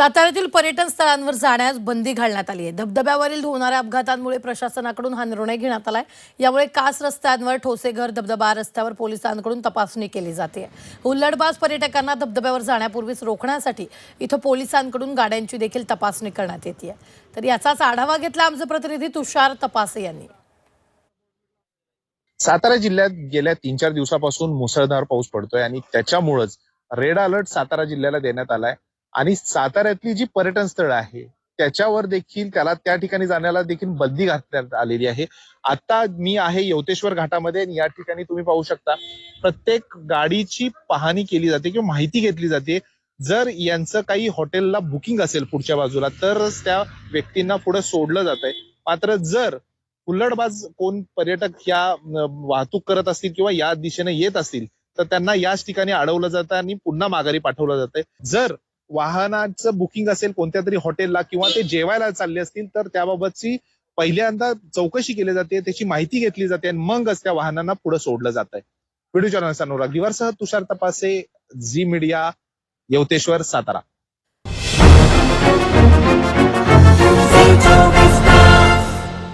साताऱ्यातील पर्यटन स्थळांवर जाण्यास बंदी घालण्यात आली आहे. धबधब्यावरील होणाऱ्या अपघातांमुळे प्रशासनाकडून हा निर्णय घेण्यात आलाय. यामुळे कास रस्त्यांवर ठोसेघर धबधबा रस्त्यावर पोलिसांकडून तपासणी केली जाते. हुल्लडबाज पर्यटकांना धबधब्यावर जाण्यापूर्वीच रोखण्यासाठी इथं पोलिसांकडून गाड्यांची देखील तपासणी करण्यात येते. तर याचाच आढावा घेतला आमचे प्रतिनिधी तुषार तपासे यांनी. सातारा जिल्ह्यात गेल्या तीन चार दिवसापासून मुसळधार पाऊस पडतोय आणि त्याच्यामुळेच रेड अलर्ट सातारा जिल्ह्याला देण्यात आलाय. आणि साताऱ्यातली जी पर्यटन स्थळ आहे त्याच्यावर देखील त्याला त्या ठिकाणी जाण्याला देखील बंदी घातण्यात आलेली आहे. आता मी आहे यवतेश्वर घाटामध्ये या ठिकाणी तुम्ही पाहू शकता प्रत्येक गाडीची पाहणी केली जाते किंवा माहिती घेतली जाते. जर यांचं काही हॉटेलला बुकिंग असेल पुढच्या बाजूला तरच त्या व्यक्तींना पुढे सोडलं जात आहे मात्र जर हुल्लडबाज कोण पर्यटक या वाहतूक करत असतील किंवा या दिशेने येत असतील तर त्यांना याच ठिकाणी अडवलं जातं आणि पुन्हा माघारी पाठवलं जातंय. जर वाहनाचं बुकिंग असेल कोणत्या तरी हॉटेलला किंवा ते जेवायला चालले असतील तर त्याबाबतची पहिल्यांदा चौकशी केली जाते त्याची माहिती घेतली जाते आणि मगच त्या वाहनांना पुढे सोडलं जात आहे. व्हिडिओ जर्नलिस्ट अनुराग दिवारसह तुषार तपासे झी मीडिया यवतेश्वर सातारा.